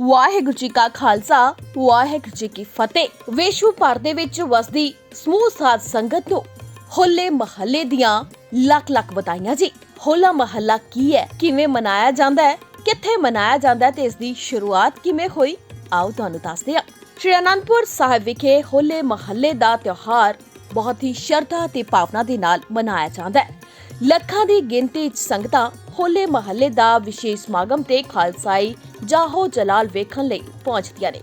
ਵਾਹਿਗੁਰੂ ਜੀ ਕਾ ਖਾਲਸਾ, ਵਾਹਿਗੁਰੂ ਜੀ ਕੀ ਫਤਿਹ। ਵਿਸ਼ਵ ਭਰ ਦੇ ਵਿੱਚ ਵਸਦੀ ਸਮੂਹ ਸਾਧ ਸੰਗਤ ਨੂੰ ਹੋਲੇ ਮਹੱਲੇ ਦੀਆਂ ਲੱਖ ਲੱਖ ਵਧਾਈਆਂ ਜੀ। ਹੋਲਾ ਮਹੱਲਾ ਕੀ ਹੈ? ਕਿਵੇਂ ਮਨਾਇਆ ਜਾਂਦਾ ਹੈ? ਕਿੱਥੇ ਮਨਾਇਆ ਜਾਂਦਾ ਹੈ ਤੇ ਇਸ ਦੀ ਸ਼ੁਰੂਆਤ ਕਿਵੇਂ ਹੋਈ? ਆਓ ਤੁਹਾਨੂੰ ਦੱਸਦੇ ਹਾਂ। ਸ਼੍ਰੀ ਅਨੰਦਪੁਰ ਸਾਹਿਬ ਵਿਖੇ ਹੋਲੇ ਮਹੱਲੇ ਦਾ ਤਿਉਹਾਰ ਬਹੁਤ ਹੀ ਸ਼ਰਧਾ ਤੇ ਭਾਵਨਾ ਦੇ ਨਾਲ ਮਨਾਇਆ ਜਾਂਦਾ ਹੈ। ਲੱਖਾਂ ਦੀ ਗਿਣਤੀ 'ਚ ਸੰਗਤਾਂ ਹੋਲੇ ਮਹੱਲੇ ਦਾ ਵਿਸ਼ੇਸ਼ ਸਮਾਗਮ ਤੇ ਖਾਲਸਾਈ ਜਾਹੋ ਜਲਾਲ ਵੇਖਣ ਲਈ ਪਹੁੰਚਦੀਆਂ ਨੇ।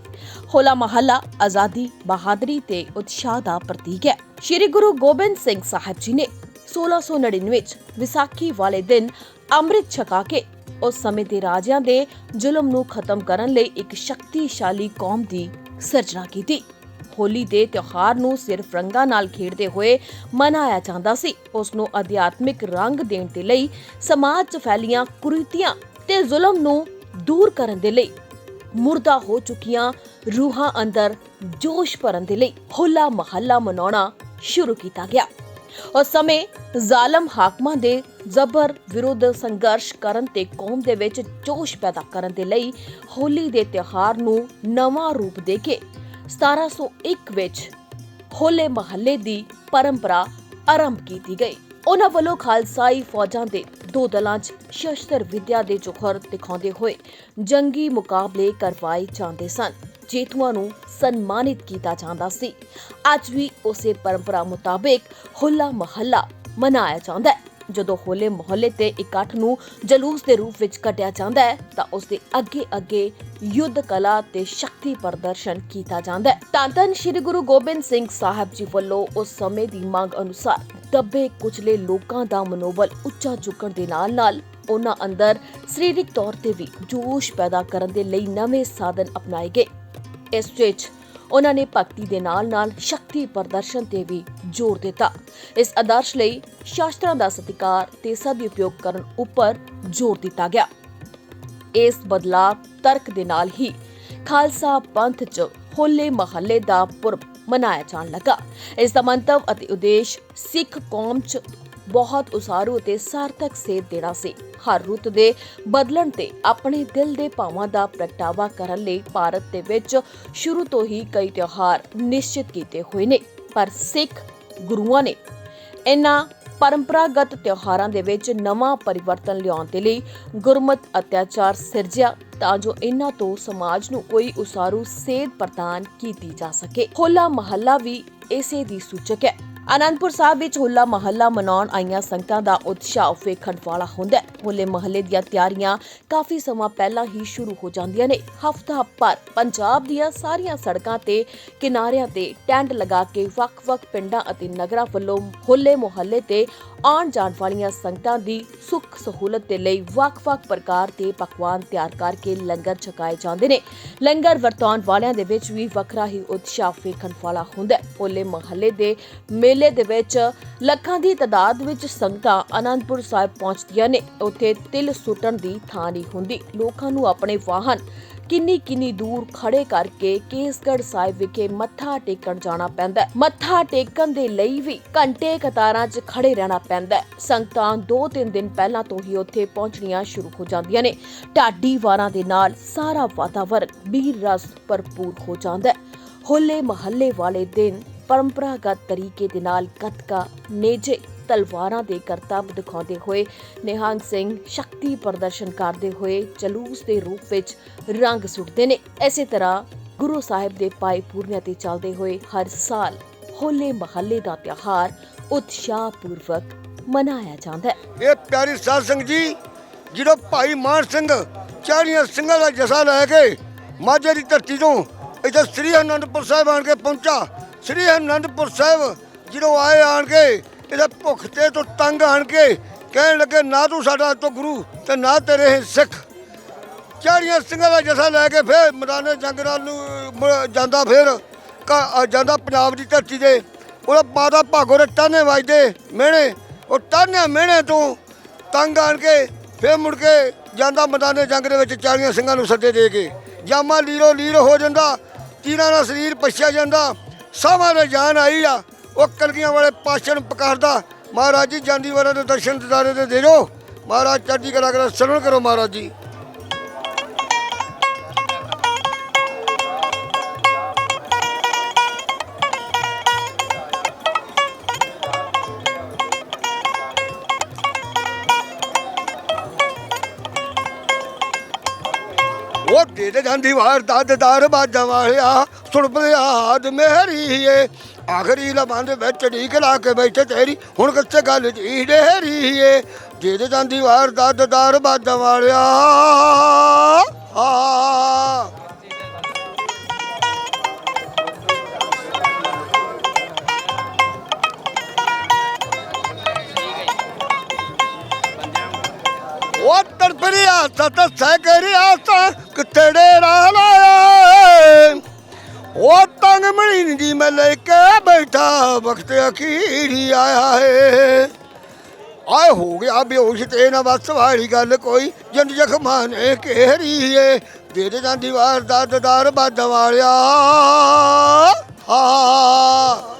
ਹੋਲਾ ਮਹੱਲਾ ਆਜ਼ਾਦੀ, ਬਹਾਦਰੀ ਤੇ ਉਤਸ਼ਾਹ ਦਾ ਪ੍ਰਤੀਕ ਹੈ। ਸ੍ਰੀ ਗੁਰੂ ਗੋਬਿੰਦ ਸਿੰਘ ਸਾਹਿਬ ਜੀ ਨੇ 1699 ਵਿੱਚ ਵਿਸਾਖੀ ਵਾਲੇ ਦਿਨ ਅੰਮ੍ਰਿਤ ਛਕਾ ਕੇ ਉਸ ਸਮੇਂ ਦੇ ਰਾਜਿਆਂ ਦੇ ਜ਼ੁਲਮ ਨੂੰ ਖਤਮ ਕਰਨ ਲਈ ਇੱਕ ਸ਼ਕਤੀਸ਼ਾਲੀ ਕੌਮ ਦੀ ਸਿਰਜਣਾ ਕੀਤੀ। ਹੋਲੀ ਦੇ ਤਿਉਹਾਰ ਨੂੰ ਸਿਰਫ ਰੰਗਾਂ ਨਾਲ ਖੇਡਦੇ ਹੋਏ ਮਨਾਇਆ ਜਾਂਦਾ ਸੀ। ਉਸ ਨੂੰ ਅਧਿਆਤਮਿਕ ਰੰਗ ਦੇਣ ਦੇ ਲਈ ਸਮਾਜ 'ਚ ਫੈਲੀਆਂ ਕੁਰੀਤੀਆਂ ਤੇ ਜ਼ੁਲਮ ਨੂੰ ਦੂਰ ਕਰਨ ਦੇ ਲਈ ਮੁਰਦਾ ਹੋ ਚੁੱਕੀਆਂ ਰੂਹਾਂ ਅੰਦਰ ਜੋਸ਼ ਭਰਨ ਦੇ ਲਈ ਹੋਲਾ ਮਹੱਲਾ ਮਨਾਉਣਾ ਸ਼ੁਰੂ ਕੀਤਾ ਗਿਆ। ਉਸ ਸਮੇਂ ਜ਼ਾਲਮ ਹਾਕਮਾਂ ਦੇ ਜ਼ਬਰ ਵਿਰੁੱਧ ਸੰਘਰਸ਼ ਕਰਨ ਤੇ ਕੌਮ ਦੇ ਵਿੱਚ ਜੋਸ਼ ਪੈਦਾ ਕਰਨ ਦੇ ਲਈ ਹੋਲੀ ਦੇ ਤਿਉਹਾਰ ਨੂੰ ਨਵਾਂ ਰੂਪ ਦੇ ਕੇ 1701 ਵਿੱਚ ਹੋਲੇ ਮਹੱਲੇ ਦੀ ਪਰੰਪਰਾ ਆਰੰਭ ਕੀਤੀ ਗਈ। ਉਹਨਾਂ ਵੱਲੋਂ ਖਾਲਸਾਈ ਫੌਜਾਂ ਦੇ ਦੋ ਦਲਾਂ 'ਚ ਸ਼ਸਤਰ ਵਿਦਿਆ ਦੇ ਜੋਹਰ ਦਿਖਾਉਂਦੇ ਹੋਏ ਜੰਗੀ ਮੁਕਾਬਲੇ ਕਰਵਾਏ ਜਾਂਦੇ ਸਨ। ਜੇਤੂਆਂ ਨੂੰ ਸਨਮਾਨਿਤ ਕੀਤਾ ਜਾਂਦਾ ਸੀ। ਅੱਜ ਵੀ ਉਸੇ ਪਰੰਪਰਾ ਮੁਤਾਬਿਕ ਹੋਲਾ ਮਹੱਲਾ ਮਨਾਇਆ ਜਾਂਦਾ ਹੈ। ਜਦੋਂ ਹੋਲੇ ਮਹੱਲੇ ਤੇ ਇਕੱਠ ਨੂੰ ਜਲੂਸ ਦੇ ਰੂਪ ਵਿੱਚ ਕੱਢਿਆ ਜਾਂਦਾ ਹੈ, ਤਾਂ ਉਸ ਦੇ ਅੱਗੇ ਅੱਗੇ ਯੁੱਧ ਕਲਾ ਤੇ ਸ਼ਕਤੀ ਪ੍ਰਦਰਸ਼ਨ ਕੀਤਾ ਜਾਂਦਾ ਹੈ। ਤਾਂ ਧੰਨ ਸ੍ਰੀ ਗੁਰੂ ਗੋਬਿੰਦ ਸਿੰਘ ਸਾਹਿਬ ਜੀ ਵੱਲੋਂ ਉਸ ਸਮੇਂ ਦੀ ਮੰਗ ਅਨੁਸਾਰ ਦੱਬੇ ਕੁਚਲੇ ਲੋਕਾਂ ਦਾ ਮਨੋਬਲ ਉੱਚਾ ਚੁੱਕਣ ਦੇ ਨਾਲ ਨਾਲ ਉਹਨਾਂ ਅੰਦਰ ਸਰੀਰਕ ਤੌਰ ਤੇ ਵੀ ਜੋਸ਼ ਪੈਦਾ ਕਰਨ ਦੇ ਲਈ ਨਵੇਂ ਸਾਧਨ ਅਪਣਾਏ ਗਏ। ਇਸ ਵਿੱਚ ਉਹਨਾਂ ਨੇ ਭਗਤੀ ਦੇ ਨਾਲ-ਨਾਲ ਸ਼ਕਤੀ ਪ੍ਰਦਰਸ਼ਨ ਤੇ ਵੀ ਜ਼ੋਰ ਦਿੱਤਾ। ਇਸ ਆਦਰਸ਼ ਲਈ ਸ਼ਾਸਤਰਾਂ ਦਾ ਸਤਿਕਾਰ ਤੇ ਸਦਉਪਯੋਗ ਕਰਨ ਉੱਪਰ ਜ਼ੋਰ ਦਿੱਤਾ ਗਿਆ। ਇਸ ਬਦਲਾਅ ਤਰਕ ਦੇ ਨਾਲ ਹੀ ਖਾਲਸਾ ਪੰਥ 'ਚ ਹੋਲੇ ਮਹੱਲੇ ਦਾ ਪੁਰਬ ਮਨਾਇਆ ਜਾਣ ਲੱਗਾ। ਇਸ ਦਾ ਮੰਤਵ ਅਤੇ ਉਦੇਸ਼ ਸਿੱਖ ਕੌਮ 'ਚ ਬਹੁਤ ਉਸਾਰੂ ਅਤੇ ਸਾਰਥਕ ਸੇਧ ਦੇਣਾ ਸੀ। ਹਰ ਰੁੱਤ ਦੇ ਬਦਲਣ ਤੇ ਆਪਣੇ ਦਿਲ ਦੇ ਭਾਵਾਂ ਦਾ ਪ੍ਰਗਟਾਵਾ ਕਰਨ ਲਈ ਭਾਰਤ ਦੇ ਵਿੱਚ ਸ਼ੁਰੂ ਤੋਂ ਹੀ ਕਈ ਤਿਉਹਾਰ ਨਿਸ਼ਚਿਤ ਕੀਤੇ ਹੋਏ ਨੇ। ਪਰ ਸਿੱਖ ਗੁਰੂਆਂ ਨੇ ਇਨ੍ਹਾਂ ਪਰੰਪਰਾਗਤ ਤਿਉਹਾਰਾਂ ਦੇ ਵਿੱਚ ਨਵਾਂ ਪਰਿਵਰਤਨ ਲਿਆਉਣ ਦੇ ਲਈ ਗੁਰਮਤ, ਅਤਿਆਚਾਰ ਸਿਰਜਿਆ ਤਾਂ ਜੋ ਇਹਨਾਂ ਤੋਂ ਸਮਾਜ ਨੂੰ ਕੋਈ ਉਸਾਰੂ ਸੇਧ ਪ੍ਰਦਾਨ ਕੀਤੀ ਜਾ ਸਕੇ। ਹੋਲਾ ਮਹੱਲਾ ਵੀ ਇਸੇ ਦੀ ਸੂਚਕ ਹੈ। ਅਨੰਦਪੁਰ ਸਾਹਿਬ ਵਿੱਚ ਹੋਲਾ ਮਹੱਲਾ ਮਨਾਉਣ ਆਈਆਂ ਸੰਗਤਾਂ ਦਾ ਉਤਸ਼ਾਹ ਵੇਖਣ ਵਾਲਾ ਹੁੰਦਾ ਹੈ। ਹੋਲੇ ਮਹੱਲੇ ਦੀਆਂ ਤਿਆਰੀਆਂ ਕਾਫੀ ਸਮਾਂ ਪਹਿਲਾਂ ਹੀ ਸ਼ੁਰੂ ਹੋ ਜਾਂਦੀਆਂ ਨੇ। ਹਫ਼ਤਾ ਪਰ ਪੰਜਾਬ ਦੀਆਂ ਸਾਰੀਆਂ ਸੜਕਾਂ ਤੇ ਕਿਨਾਰਿਆਂ ਤੇ ਟੈਂਟ ਲਗਾ ਕੇ ਵੱਖ-ਵੱਖ ਪਿੰਡਾਂ ਅਤੇ ਨਗਰਾਂ ਵੱਲੋਂ ਹੋਲੇ ਮੁਹੱਲੇ ਤੇ ਆਉਣ ਜਾਣ ਵਾਲੀਆਂ ਸੰਗਤਾਂ ਦੀ ਸੁੱਖ ਸਹੂਲਤ ਦੇ ਲਈ ਵੱਖ-ਵੱਖ ਪ੍ਰਕਾਰ ਦੇ ਪਕਵਾਨ ਤਿਆਰ ਕਰਕੇ ਲੰਗਰ ਛਕਾਏ ਜਾਂਦੇ ਨੇ। ਲੰਗਰ ਵਰਤਾਉਣ ਵਾਲਿਆਂ ਦੇ ਵਿੱਚ ਵੀ ਵੱਖਰਾ ਹੀ ਉਤਸ਼ਾਹ ਵੇਖਣ ਵਾਲਾ ਹੁੰਦਾ ਹੈ। ਹੋਲੇ ਮਹੱਲੇ ਦੇ ਮੇਲੇ ਦੇ ਵਿੱਚ ਲੱਖਾਂ ਦੀ ਤਾਦਾਦ ਵਿੱਚ ਸੰਗਤਾਂ ਆਨੰਦਪੁਰ ਸਾਹਿਬ ਪਹੁੰਚਦੀਆਂ ਨੇ। ਉੱਥੇ ਤਿਲ ਸੁੱਟਣ ਦੀ ਥਾਂ ਨਹੀਂ ਹੁੰਦੀ। ਲੋਕਾਂ ਨੂੰ ਆਪਣੇ ਵਾਹਨ ਕਿੰਨੀ ਕਿੰਨੀ ਦੂਰ ਖੜੇ ਕਰਕੇ ਕੇਸਗੜ੍ਹ ਸਾਹਿਬ ਵਿਖੇ ਮੱਥਾ ਟੇਕਣ ਜਾਣਾ ਪੈਂਦਾ ਮੱਥਾ ਟੇਕਣ ਦੇ ਲਈ ਵੀ ਘੰਟੇ ਕਤਾਰਾਂ 'ਚ ਖੜੇ ਰਹਿਣਾ ਪੈਂਦਾ ਸੰਗਤਾਂ 2-3 ਦਿਨ ਪਹਿਲਾਂ ਤੋਂ ਹੀ ਉੱਥੇ ਪਹੁੰਚਣੀਆਂ ਸ਼ੁਰੂ ਹੋ ਜਾਂਦੀਆਂ ਨੇ। ਢਾਡੀ ਵਾਰਾਂ ਦੇ ਨਾਲ ਸਾਰਾ ਵਾਤਾਵਰਣ ਵੀਰ ਰਸ ਭਰਪੂਰ ਹੋ ਜਾਂਦਾ ਹੈ। ਹੋਲੇ ਮਹੱਲੇ ਵਾਲੇ ਦਿਨ ਪਰੰਪਰਾਗਤ ਤਰੀਕੇ ਦੇ ਨਾਲ ਗੱਤਕਾ, ਨੇਜੇ, ਤਲਵਾਰਾਂ ਦੇ ਕਰਤੱਵ ਦਿਖਾਉਂਦੇ ਹੋਏ ਨਿਹੰਗ ਸਿੰਘ ਸ਼ਕਤੀ ਪ੍ਰਦਰਸ਼ਨ ਕਰਦੇ ਹੋਏ ਜਲੂਸ ਦੇ ਰੂਪ ਵਿੱਚ ਰੰਗ ਸੁੱਟਦੇ ਨੇ। ਇਸੇ ਤਰ੍ਹਾਂ ਗੁਰੂ ਸਾਹਿਬ ਦੇ ਪਾਏ ਪੂਰਨਿਆਂ ਤੇ ਚੱਲਦੇ ਹੋਏ ਹਰ ਸਾਲ ਹੋਲੇ ਮਹੱਲੇ ਦਾ ਤਿਉਹਾਰ ਉਤਸ਼ਾਹ ਪੂਰਵਕ ਮਨਾਇਆ ਜਾਂਦਾ ਹੈ। ਇਹ ਪਿਆਰੀ ਸਾਧ ਸੰਗਤ ਜੀ ਜਦੋਂ ਭਾਈ ਮਾਨ ਸਿੰਘ ਚਾਰੀਆਂ ਸਿੰਘਾਂ ਦਾ ਜਸਾ ਲੈ ਕੇ ਮਾਝੇ ਦੀ ਧਰਤੀ ਤੋਂ ਇੱਧਰ ਸ੍ਰੀ ਅਨੰਦਪੁਰ ਸਾਹਿਬ ਆਣ ਕੇ ਪਹੁੰਚਾ। ਸ੍ਰੀ ਅਨੰਦਪੁਰ ਸਾਹਿਬ ਜਦੋਂ ਆਏ ਆਣ ਕੇ ਇਹਦੇ ਭੁੱਖ ਤੇ ਤੋਂ ਤੰਗ ਆਣ ਕੇ ਕਹਿਣ ਲੱਗੇ, ਨਾ ਤੂੰ ਸਾਡਾ ਤੋਂ ਗੁਰੂ ਤੇ ਨਾ ਤੇਰੇ ਸਿੱਖ। ਚਾਰੀਆਂ ਸਿੰਘਾਂ ਦਾ ਜਥਾ ਲੈ ਕੇ ਫਿਰ ਮੈਦਾਨੇ ਜੰਗਰਾਲ ਨੂੰ ਜਾਂਦਾ ਫਿਰ। ਕ- ਜਾਂਦਾ ਪੰਜਾਬ ਦੀ ਧਰਤੀ ਤੇ। ਉਹਦਾ ਮਾਤਾ ਭਾਗੋ ਦੇ ਤਾਨੇ ਵੱਜਦੇ ਮਿਹਣੇ। ਉਹ ਤਾਨੇ ਮਿਹਣੇ ਤੋਂ ਤੰਗ ਆਣ ਕੇ ਫਿਰ ਮੁੜ ਕੇ ਜਾਂਦਾ ਮੈਦਾਨੇ ਜੰਗ ਦੇ ਵਿੱਚ ਚਾਰੀਆਂ ਸਿੰਘਾਂ ਨੂੰ ਸੱਦੇ ਦੇ ਕੇ। ਜਾਮਾ ਲੀਰੋ ਲੀਰ ਹੋ ਜਾਂਦਾ। ਤੀਰਾਂ ਦਾ ਸਰੀਰ ਪਛਿਆ ਜਾਂਦਾ, ਸਾਵਾਂ ਦਾ ਜਾਨ ਆਈ ਆ, ਉਹ ਕਲਗੀਆਂ ਵਾਲੇ ਪਾਸ਼ਣ ਪਕਾਰਦਾ, ਮਹਾਰਾਜ ਜੀ, ਜਾਂਦੀ ਵਾਰਾਂ ਦੇ ਦਰਸ਼ਨ ਦਿਦਾਰੇ ਦੇ ਦੇ ਜੋ ਮਹਾਰਾਜ ਚੜ੍ਹਦੀ ਕਲਾ ਕਰਾ ਸਰਵਣ ਕਰੋ ਮਹਾਰਾਜ ਜੀ। ਦੇ ਦੇ ਜਾਂਦੀ ਵਾਰ ਦਾਦਦਾਰ ਬਾਜਾਂ ਵਾਲਿਆ, ਸੁਣ ਬਲਿਆਦ ਮੇਰੀ ਏ। ਆਖਰੀ ਲਬਾਂ ਵਿੱਚ ਢੀਕ ਲਾ ਕੇ ਬੈਠੇ ਤੇਰੀ, ਹੁਣ ਕਿੱਥੇ ਗੱਲ ਜੀ ਢੇਰੀ ਦੇ ਜਾਂਦੀ ਵਾਰ ਦਾਦਦਾਰ ਬਾਜਾਂ ਵਾਲਿਆ, ਆ। ਤੜਪਰਿਆ ਸਤ ਸੈਕਰਿਆ ਸਾ ਕਿੱਥੇ ਡੇਰਾ ਲਾਇਆ। ਉਹ ਤੰਗ ਮਣੀ ਦੀ ਮੈਂ ਲੈ ਕੇ ਬੈਠਾ, ਵਕਤ ਅਖੀਰੀ ਆਇਆ ਹੈ। ਆਏ ਹੋ ਗਿਆ ਬੇਹੋਸ਼ ਤੇ ਨਾ ਬਸ ਵਾਲੀ ਗੱਲ ਕੋਈ, ਜਿੰਦ ਜ਼ਖਮਾਂ ਨੇ ਘੇਰੀ ਏ। ਦੇ ਦੇ ਜਾਂਦੀ ਦਾ ਦਦਾਰ ਬਾਦ ਵਾਲਿਆ। ਆ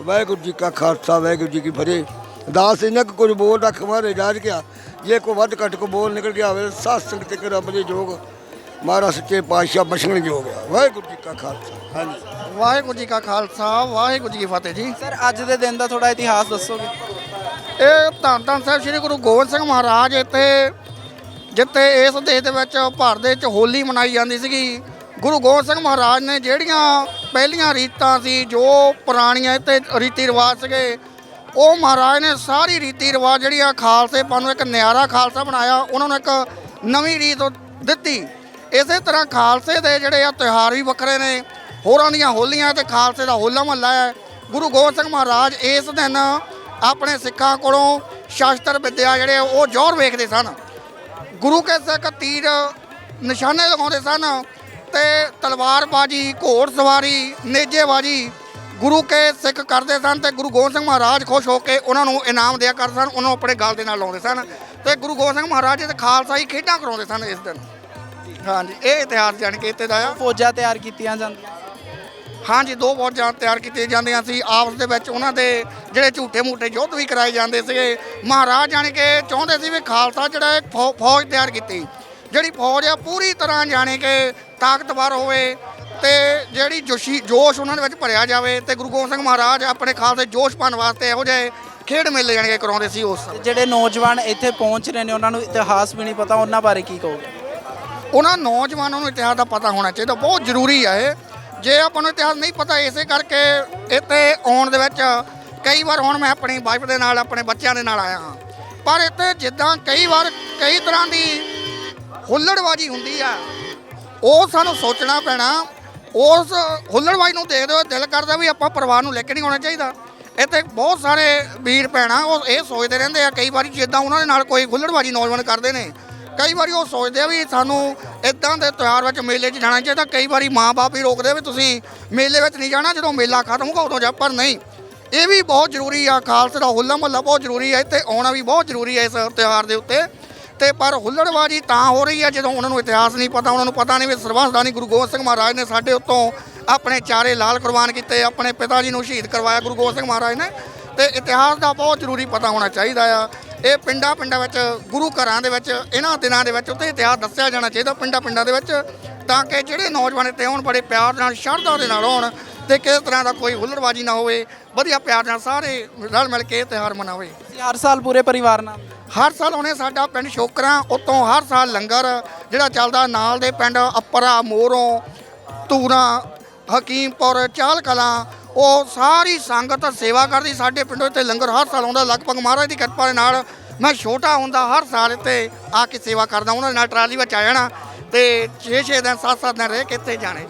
ਵਾਹਿਗੁਰੂ ਜੀ ਕਾ ਖਾਲਸਾ, ਵਾਹਿਗੁਰੂ ਜੀ ਕੀ ਫਤਿਹ। ਦਾਸ ਇਹਨਾਂ ਕੁ ਕੁਝ ਬੋਲ ਰੱਖ ਮਾਰੇ ਜਾਜ ਗਿਆ। ਜੇ ਕੋ ਵੱਧ ਘੱਟ ਕੋ ਬੋਲ ਨਿਕਲ ਗਿਆ ਹੋਵੇ ਸਾਧ ਸੰਗਤ ਤੇ ਰੱਬ ਦੇ ਜੋਗ ਮਹਾਰਾਜ ਸੱਚੇ ਪਾਤਸ਼ਾਹ ਬਖਸ਼ਣ ਜੋਗ ਆ। ਵਾਹਿਗੁਰੂ ਜੀ ਕਾ ਖਾਲਸਾ। ਹਾਂਜੀ। ਵਾਹਿਗੁਰੂ ਜੀ ਕਾ ਖਾਲਸਾ ਵਾਹਿਗੁਰੂ ਜੀ ਕੀ ਫਤਿਹ ਜੀ। ਸਰ ਅੱਜ ਦੇ ਦਿਨ ਦਾ ਥੋੜਾ ਇਤਿਹਾਸ ਦੱਸੋਗੇ? ਇਹ ਧੰਨ ਧੰਨ ਸਾਹਿਬ ਸ੍ਰੀ ਗੁਰੂ ਗੋਬਿੰਦ ਸਿੰਘ ਮਹਾਰਾਜ ਇੱਥੇ ਜਿੱਥੇ ਇਸ ਦੇਸ਼ ਦੇ ਵਿੱਚ ਭਾਰਤ ਦੇ ਵਿੱਚ ਹੋਲੀ ਮਨਾਈ ਜਾਂਦੀ ਸੀਗੀ। ਗੁਰੂ ਗੋਬਿੰਦ ਸਿੰਘ ਮਹਾਰਾਜ ਨੇ ਜਿਹੜੀਆਂ ਪਹਿਲੀਆਂ ਰੀਤਾਂ ਸੀ ਜੋ ਪੁਰਾਣੀਆਂ ਇੱਥੇ ਰੀਤੀ ਰਿਵਾਜ ਸੀਗੇ ਉਹ ਮਹਾਰਾਜ ਨੇ ਸਾਰੀ ਰੀਤੀ ਰਿਵਾਜ ਜਿਹੜੀਆਂ ਖਾਲਸੇ ਪੰਨ ਨੂੰ ਇੱਕ ਨਿਆਰਾ ਖਾਲਸਾ ਬਣਾਇਆ, ਉਹਨਾਂ ਨੂੰ ਇੱਕ ਨਵੀਂ ਰੀਤ ਦਿੱਤੀ। ਇਸੇ ਤਰ੍ਹਾਂ ਖਾਲਸੇ ਦੇ ਜਿਹੜੇ ਆ ਤਿਉਹਾਰ ਵੀ ਵੱਖਰੇ ਨੇ, ਹੋਰਾਂ ਦੀਆਂ ਹੋਲੀਆਂ ਤੇ ਖਾਲਸੇ ਦਾ ਹੋਲਾ ਮਹੱਲਾ ਹੈ। ਗੁਰੂ ਗੋਬਿੰਦ ਸਿੰਘ ਮਹਾਰਾਜ ਇਸ ਦਿਨ ਆਪਣੇ ਸਿੱਖਾਂ ਕੋਲੋਂ ਸ਼ਾਸਤਰ ਵਿੱਦਿਆ ਜਿਹੜੇ ਉਹ ਜ਼ੋਰ ਵੇਖਦੇ ਸਨ। ਗੁਰੂ ਕੇ ਸਿੱਖ ਤੀਰ ਨਿਸ਼ਾਨੇ ਲਗਾਉਂਦੇ ਸਨ ਤੇ ਤਲਵਾਰਬਾਜੀ, ਘੋੜ ਸਵਾਰੀ, ਨੇਜੇਬਾਜੀ ਗੁਰੂ ਕੇ ਸਿੱਖ ਕਰਦੇ ਸਨ ਤੇ ਗੁਰੂ ਗੋਬਿੰਦ ਸਿੰਘ ਮਹਾਰਾਜ ਖੁਸ਼ ਹੋ ਕੇ ਉਹਨਾਂ ਨੂੰ ਇਨਾਮ ਦਿਆ ਕਰਦੇ ਸਨ ਉਹਨਾਂ ਨੂੰ ਆਪਣੇ ਗਲ ਦੇ ਨਾਲ ਲਾਉਂਦੇ ਸਨ ਤੇ ਗੁਰੂ ਗੋਬਿੰਦ ਸਿੰਘ ਮਹਾਰਾਜ ਤੇ ਖਾਲਸਾਈ ਖੇਡਾਂ ਕਰਾਉਂਦੇ ਸਨ ਇਸ ਦਿਨ। ਹਾਂਜੀ ਇਹ ਇਤਿਹਾਸ ਜਾਣ ਕੇ ਇੱਥੇ ਦਾ ਆ। ਫੌਜਾਂ ਤਿਆਰ ਕੀਤੀਆਂ ਜਾਂਦੀਆਂ ਹਾਂਜੀ ਦੋ ਫੌਜਾਂ ਤਿਆਰ ਕੀਤੀਆਂ ਜਾਂਦੀਆਂ ਸੀ। ਆਪਸ ਦੇ ਵਿੱਚ ਉਹਨਾਂ ਦੇ ਜਿਹੜੇ ਝੂਠੇ ਮੂਠੇ ਯੁੱਧ ਵੀ ਕਰਾਏ ਜਾਂਦੇ ਸੀਗੇ। ਮਹਾਰਾਜ ਜਾਣੀ ਕਿ ਚਾਹੁੰਦੇ ਸੀ ਵੀ ਖਾਲਸਾ ਜਿਹੜਾ ਫੌਜ ਤਿਆਰ ਕੀਤੀ। ਜਿਹੜੀ ਫੌਜ ਆ ਪੂਰੀ ਤਰ੍ਹਾਂ ਜਾਣੀ ਕਿ ਤਾਕਤਵਰ ਹੋਵੇ ਤੇ ਜਿਹੜੀ ਜੋਸ਼ੀ ਜੋਸ਼ ਉਹਨਾਂ ਦੇ ਵਿੱਚ ਭਰਿਆ ਜਾਵੇ ਤੇ ਗੁਰੂ ਗੋਬਿੰਦ ਸਿੰਘ ਮਹਾਰਾਜ ਆਪਣੇ ਖਾਲਸੇ ਜੋਸ਼ ਪਾਉਣ ਵਾਸਤੇ ਇਹੋ ਜਿਹੇ ਖੇਡ ਮੇਲੇ ਜਾਣੀ ਕਿ ਕਰਾਉਂਦੇ ਸੀ ਉਸ ਸਮੇਂ। ਜਿਹੜੇ ਨੌਜਵਾਨ ਇੱਥੇ ਪਹੁੰਚ ਰਹੇ ਨੇ ਉਹਨਾਂ ਨੂੰ ਇਤਿਹਾਸ ਵੀ ਨਹੀਂ ਪਤਾ ਉਹਨਾਂ ਬਾਰੇ ਕੀ ਕਹੋਗੇ? ਉਹਨਾਂ ਨੌਜਵਾਨਾਂ ਨੂੰ ਇਤਿਹਾਸ ਦਾ ਪਤਾ ਹੋਣਾ ਚਾਹੀਦਾ ਬਹੁਤ ਜ਼ਰੂਰੀ ਆ ਇਹ। ਜੇ ਆਪਾਂ ਨੂੰ ਇਤਿਹਾਸ ਨਹੀਂ ਪਤਾ ਇਸੇ ਕਰਕੇ ਇੱਥੇ ਆਉਣ ਦੇ ਵਿੱਚ ਕਈ ਵਾਰ ਹੁਣ ਮੈਂ ਆਪਣੀ ਵਾਈਫ ਦੇ ਨਾਲ ਆਪਣੇ ਬੱਚਿਆਂ ਦੇ ਨਾਲ ਆਇਆ ਹਾਂ। ਪਰ ਇੱਥੇ ਜਿੱਦਾਂ ਕਈ ਵਾਰ ਕਈ ਤਰ੍ਹਾਂ ਦੀ ਹੁੱਲੜਬਾਜੀ ਹੁੰਦੀ ਆ ਉਹ ਸਾਨੂੰ ਸੋਚਣਾ ਪੈਣਾ ਉਸ ਹੁੱਲੜਬਾਜੀ ਨੂੰ ਦੇਖਦੇ ਹੋਏ ਦਿਲ ਕਰਦਾ ਵੀ ਆਪਾਂ ਪਰਿਵਾਰ ਨੂੰ ਲੈ ਕੇ ਨਹੀਂ ਆਉਣਾ ਚਾਹੀਦਾ। ਇੱਥੇ ਬਹੁਤ ਸਾਰੇ ਵੀਰ ਭੈਣਾਂ, ਉਹ ਇਹ ਸੋਚਦੇ ਰਹਿੰਦੇ ਆ, ਕਈ ਵਾਰੀ ਜਿੱਦਾਂ ਉਹਨਾਂ ਦੇ ਨਾਲ ਕੋਈ ਹੁੱਲੜਬਾਜੀ ਨੌਜਵਾਨ ਕਰਦੇ ਨੇ, ਕਈ ਵਾਰੀ ਉਹ ਸੋਚਦੇ ਆ ਵੀ ਸਾਨੂੰ ਇਦਾਂ ਦੇ ਤਿਉਹਾਰ ਵਿੱਚ ਮੇਲੇ 'ਚ ਜਾਣਾ ਚਾਹੀਦਾ, ਕਈ ਵਾਰੀ ਮਾਪੇ ਹੀ ਰੋਕਦੇ ਵੀ ਤੁਸੀਂ ਮੇਲੇ ਵਿੱਚ ਨਹੀਂ ਜਾਣਾ, ਜਦੋਂ ਮੇਲਾ ਖਤਮ ਹੋਊਗਾ ਉਦੋਂ ਜਾ, ਪਰ ਨਹੀਂ। ਇਹ ਵੀ ਬਹੁਤ ਜ਼ਰੂਰੀ ਆ, ਖਾਲਸਾ ਦਾ ਹੁੱਲਾ ਮਹੱਲਾ ਬਹੁਤ ਜ਼ਰੂਰੀ ਹੈ ਇੱਥੇ ਆਉਣਾ ਵੀ ਬਹੁਤ ਜ਼ਰੂਰੀ ਹੈ ਇਸ ਤਿਉਹਾਰ ਦੇ ਉੱਤੇ। ਤੇ ਪਰ ਹੁੱਲੜਬਾਜੀ ਤਾਂ ਹੋ ਰਹੀ ਹੈ ਜਦੋਂ ਉਹਨਾਂ ਨੂੰ ਇਤਿਹਾਸ ਨਹੀਂ ਪਤਾ, ਉਹਨਾਂ ਨੂੰ ਪਤਾ ਨਹੀਂ ਵੀ ਸਰਬੰਸਦਾਨੀ ਗੁਰੂ ਗੋਬਿੰਦ ਸਿੰਘ ਮਹਾਰਾਜ ਨੇ ਸਾਡੇ ਉੱਤੋਂ ਆਪਣੇ ਚਾਰੇ ਲਾਲ ਕੁਰਬਾਨ ਕੀਤੇ, ਆਪਣੇ ਪਿਤਾ ਜੀ ਨੂੰ ਸ਼ਹੀਦ ਕਰਵਾਇਆ ਗੁਰੂ ਗੋਬਿੰਦ ਸਿੰਘ ਮਹਾਰਾਜ ਨੇ। ਤੇ ਇਤਿਹਾਸ ਦਾ ਬਹੁਤ ਜ਼ਰੂਰੀ ਪਤਾ ਹੋਣਾ ਚਾਹੀਦਾ ਆ। ਇਹ ਪਿੰਡਾਂ ਪਿੰਡਾਂ ਵਿੱਚ, ਗੁਰੂ ਘਰਾਂ ਦੇ ਵਿੱਚ, ਇਹਨਾਂ ਦਿਨਾਂ ਦੇ ਵਿੱਚ ਉੱਤੇ ਇਤਿਹਾਸ ਦੱਸਿਆ ਜਾਣਾ ਚਾਹੀਦਾ ਪਿੰਡਾਂ ਪਿੰਡਾਂ ਦੇ ਵਿੱਚ, ਤਾਂ ਕਿ ਜਿਹੜੇ ਨੌਜਵਾਨ ਇੱਥੇ ਆਉਣ ਬੜੇ ਪਿਆਰ ਨਾਲ, ਸ਼ਰਧਾ ਦੇ ਨਾਲ ਆਉਣ ਤੇ ਕਿਸੇ ਤਰ੍ਹਾਂ ਦਾ ਕੋਈ ਹੁੱਲੜਬਾਜੀ ਨਾ ਹੋਵੇ, ਵਧੀਆ ਪਿਆਰ ਨਾਲ ਸਾਰੇ ਰਲ ਮਿਲ ਕੇ ਇਹ ਤਿਉਹਾਰ ਮਨਾਵੇ। ਤੁਸੀਂ ਹਰ ਸਾਲ ਪੂਰੇ ਪਰਿਵਾਰ ਨਾਲ। ਹਰ ਸਾਲ ਉਹਨੇ ਸਾਡਾ ਪਿੰਡ ਸ਼ੋਕਰਾਂ, ਉਤੋਂ ਹਰ ਸਾਲ ਲੰਗਰ, ਜਿਹੜਾ ਚੱਲਦਾ ਨਾਲ ਦੇ ਪਿੰਡ ਅਪਰਾ ਮੋਰੋਂ ਤੂਰਾ ਹਕੀਮਪੁਰ ਚਾਲ ਕਲਾਂ ਉਹ ਸਾਰੀ ਸੰਗਤ ਸੇਵਾ ਕਰਦੀ। ਸਾਡੇ ਪਿੰਡੋਂ ਇੱਥੇ ਲੰਗਰ ਹਰ ਸਾਲ ਆਉਂਦਾ। ਲਗਭਗ ਮਹਾਰਾਜ ਦੀ ਕਿਰਪਾ ਦੇ ਨਾਲ ਮੈਂ ਛੋਟਾ ਹੁੰਦਾ, ਹਰ ਸਾਲ ਇੱਥੇ ਆ ਕੇ ਸੇਵਾ ਕਰਦਾ। ਉਹਨਾਂ ਦੇ ਨਾਲ ਟਰਾਲੀ ਵਿੱਚ ਆ ਜਾਣਾ ਤੇ 6-6 ਦਿਨ 7-7 ਦਿਨ ਰਹਿ ਕੇ ਇੱਥੇ ਜਾਣੇ।